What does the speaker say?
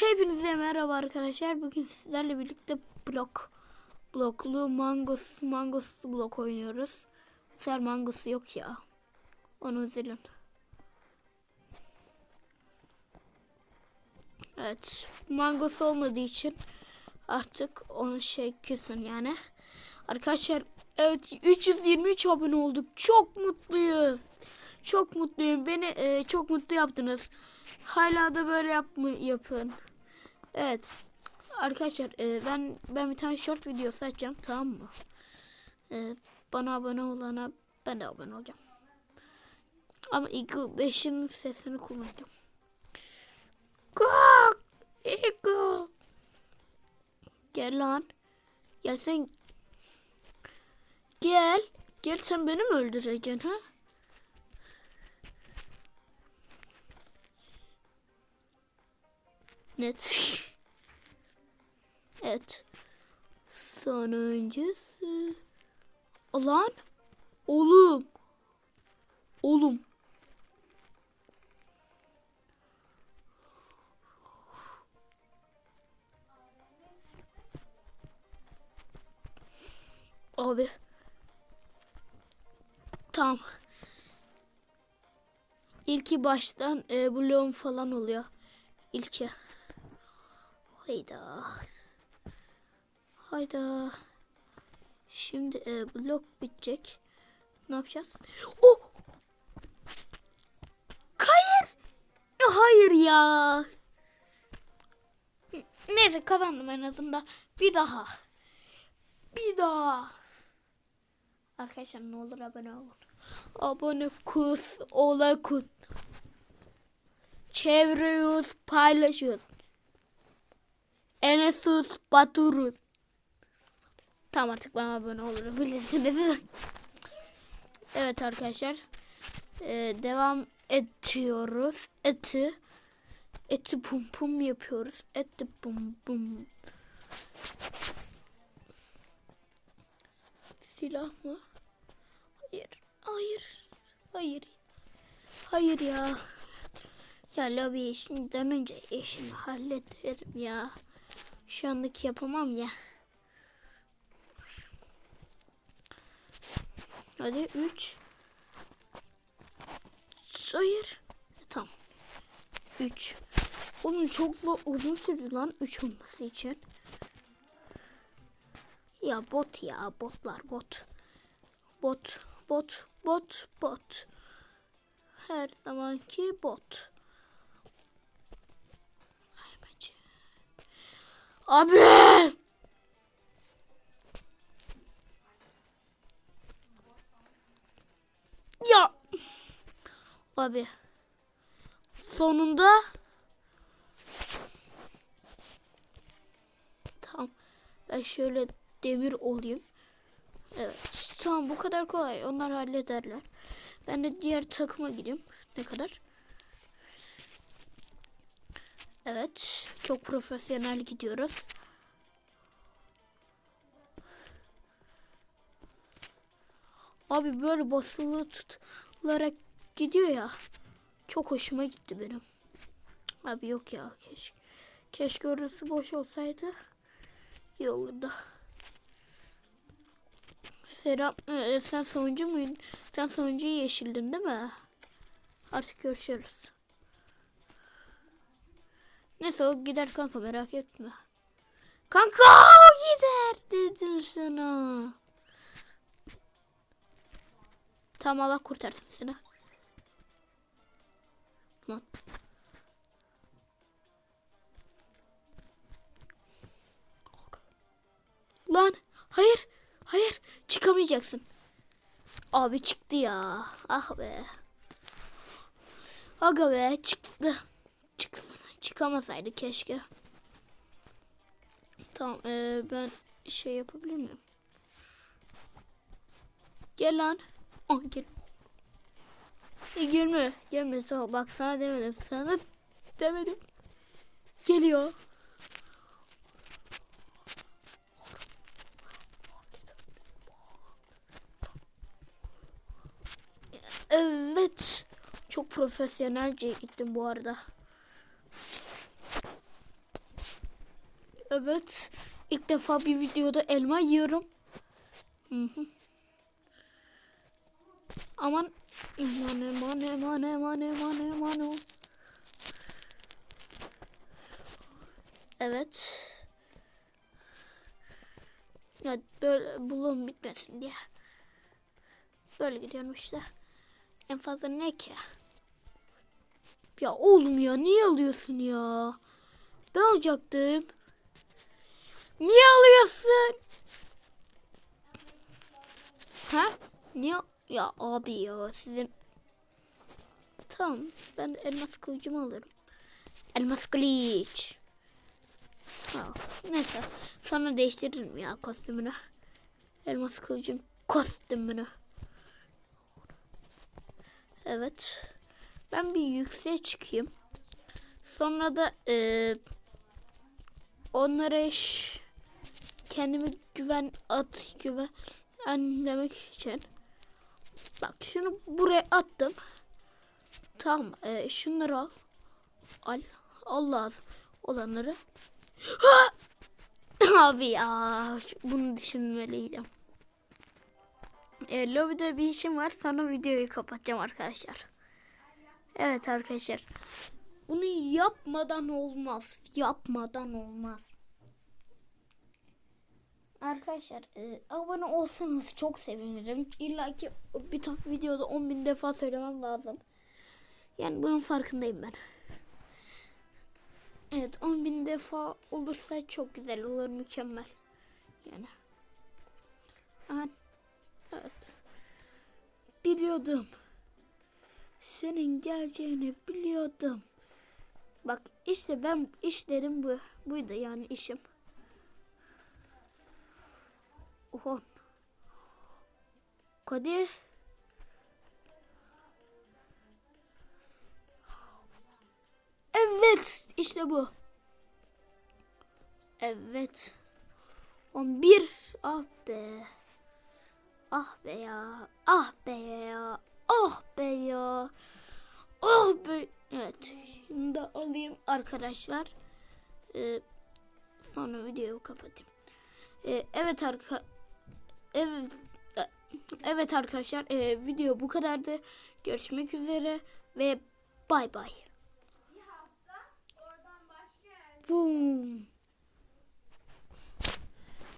Hepinize merhaba arkadaşlar. Bugün sizlerle birlikte blok bloklu mangos mangos blok oynuyoruz. Ser mangosu yok ya. Onu üzülün. Evet. Mangos olmadığı için artık onu şey küsün yani. Arkadaşlar evet 323 abone olduk. Çok mutluyuz. Çok mutluyum. Beni e, çok mutlu yaptınız. Hala da böyle yapma, yapın. Evet. Arkadaşlar e, ben ben bir tane short videosu açacağım tamam mı? E, bana abone olana ben de abone olacağım. Ama Eagle 5'in sesini kullanacağım. Kalk! Eagle! Gel lan. Gel sen. Gel. Gel sen beni mi öldüreceksin ha? Net. evet. Sonuncusu. Lan. Oğlum. Oğlum. Abi. Tamam. İlki baştan e, bloğum falan oluyor. İlki. Hayda. Hayda. Şimdi e, blok bitecek. Ne yapacağız? Oh! Hayır. Hayır ya. Neyse kazandım en azından. Bir daha. Bir daha. Arkadaşlar ne olur abone olun. Abone kus, ola kus. Çeviriyoruz, paylaşıyoruz. Enesus Baturuz. Tamam artık bana abone olur bilirsiniz. evet arkadaşlar. Ee, devam ediyoruz. Eti. Eti pum pum yapıyoruz. Eti pum pum. Silah mı? Hayır. Hayır. Hayır. Hayır ya. Ya lobi işinden önce işimi hallederim ya. Şu anlık yapamam ya. Hadi 3 Hayır. Tamam. 3 Oğlum çok uzun sürdü lan 3 olması için. Ya bot ya botlar bot. Bot bot bot bot. Her zamanki bot. Abi! Ya. Abi. Sonunda. Tamam. Ben şöyle demir olayım. Evet. Tamam bu kadar kolay. Onlar hallederler. Ben de diğer takıma gideyim. Ne kadar? Evet. Çok profesyonel gidiyoruz. Abi böyle basılı tutularak gidiyor ya. Çok hoşuma gitti benim. Abi yok ya keşke. Keşke orası boş olsaydı. İyi olurdu. Selam. Ee, sen sonuncu muydun? Sen sonuncuyu yeşildin değil mi? Artık görüşürüz. Neyse o gider kanka merak etme. Kanka o gider dedim sana. Tamam Allah kurtarsın seni. Lan. Lan hayır hayır çıkamayacaksın. Abi çıktı ya. Ah be. Aga be çıktı. Çık, çıkamasaydı keşke. Tamam ee, ben şey yapabilir miyim? Gel lan. Ah gel. E, gelme. Gelme sağ Bak sana demedim. Sana demedim. Geliyor. Evet. Çok profesyonelce gittim bu arada. Evet. İlk defa bir videoda elma yiyorum. Hı. Aman. Aman aman aman aman aman aman. Evet. Ya böyle bulum bitmesin diye. Böyle gidiyorum işte. En fazla ne ki? Ya oğlum ya niye alıyorsun ya? Ben alacaktım. Niye alıyorsun? Ha? Niye? Ya abi ya sizin... Tamam ben elmas kılıcımı alırım. Elmas kılıç. Ha, neyse sonra değiştiririm ya kostümünü. Elmas kılıcın kostümünü. Evet. Ben bir yükseğe çıkayım. Sonra da eee onlara iş kendimi güven at güvenlemek için bak şunu buraya attım. Tamam eee, şunları al. Al. Al lazım olanları. Ha! Abi ya bunu düşünmeliydim. E, lobide bir işim var sonra videoyu kapatacağım arkadaşlar. Evet arkadaşlar. Bunu yapmadan olmaz. Yapmadan olmaz. Arkadaşlar e, abone olsanız çok sevinirim. İlla ki bir tane videoda 10 bin defa söylemem lazım. Yani bunun farkındayım ben. Evet 10 bin defa olursa çok güzel olur mükemmel. Yani. Evet. Biliyordum. Senin geleceğini biliyordum. Bak işte ben işlerim bu. Buydu yani işim. Oho. Hadi. Evet işte bu. Evet. 11 ah be. Ah be ya. Ah be ya. Ah be ya. Ah be. Evet. Şimdi de alayım arkadaşlar. Ee, sonra videoyu kapatayım. Ee, evet arka evet e, evet arkadaşlar e, video bu kadardı. Görüşmek üzere ve bay bay. Boom.